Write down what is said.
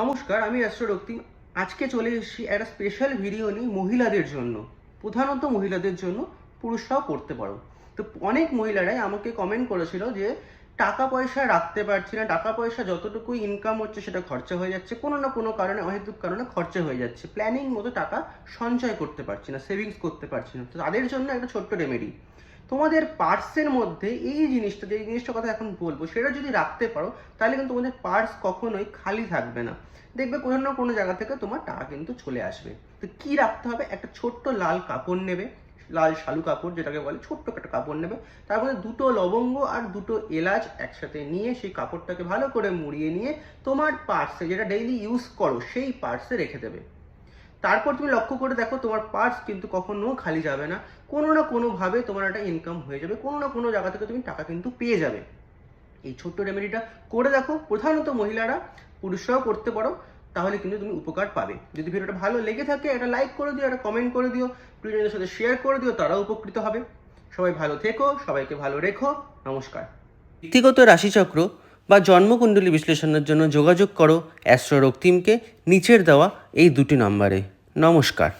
নমস্কার, আমি অ্যাস্ট্রোরক্তিম আজকে চলে এসেছি একটা স্পেশাল ভিডিও নিয়ে মহিলাদের জন্য। প্রধানত মহিলাদের জন্য পুরুষরাও করতে পারো। তো অনেক মহিলারাই আমাকে কমেন্ট করেছিল যে, টাকা পয়সা রাখতে পারছি না, টাকা পয়সা যতটুকু ইনকাম হচ্ছে সেটা খরচা হয়ে যাচ্ছে। কোনো না কোনো কারণে, অহেতুক কারণে খরচা হয়ে যাচ্ছে। প্ল্যানিং মতো টাকা সঞ্চয় করতে পারছি না সেভিংস করতে পারছি না। তো তাদের জন্য একটা ছোট্ট রেমেডি তোমাদের পার্সের মধ্যে এই জিনিসটা, যে জিনিসটার কথা এখন বলব, সেটা যদি রাখতে পারো, তাহলে কিন্তু তোমাদের পার্স কখনোই খালি থাকবে না। দেখবে কোনো না কোনো জায়গা থেকে তোমার টাকা কিন্তু চলে আসবে। তো কি রাখতে হবে? একটা ছোট্ট লাল কাপড় নেবে, লাল শালু কাপড় যেটাকে বলে, ছোট্ট একটা কাপড় নেবে। তার মধ্যে দুটো লবঙ্গ আর দুটো এলাচ একসাথে নিয়ে সেই কাপড়টাকে ভালো করে মুড়িয়ে নিয়ে তোমার পার্সে যেটা ডেইলি ইউজ করো, সেই পার্সে রেখে দেবে। তারপর তুমি লক্ষ্য করে দেখো তোমার পার্স কিন্তু কখনো খালি যাবে না। কোনো না কোনোভাবে তোমার একটা ইনকাম হয়ে যাবে। কোনো না কোনো জায়গা থেকে তুমি টাকা কিন্তু পেয়ে যাবে। এই ছোট্ট রেমেডিটা করে দেখো। প্রধানত মহিলারা পুরুষরাও করতে পারো, তাহলে কিন্তু তুমি উপকার পাবে। যদি ভিডিওটা ভালো লেগে থাকে, একটা লাইক করে দিও, একটা কমেন্ট করে দিও, প্রিয়জনদের সাথে শেয়ার করে দিও, তারাও উপকৃত হবে। সবাই ভালো থেকো, সবাইকে ভালো রেখো। নমস্কার। ব্যক্তিগত রাশিচক্র বা জন্মকুণ্ডলী বিশ্লেষণের জন্য যোগাযোগ করো অ্যাস্ট্রো রক্তিমকে নিচের দেওয়া এই দুটি নম্বরে। নমস্কার।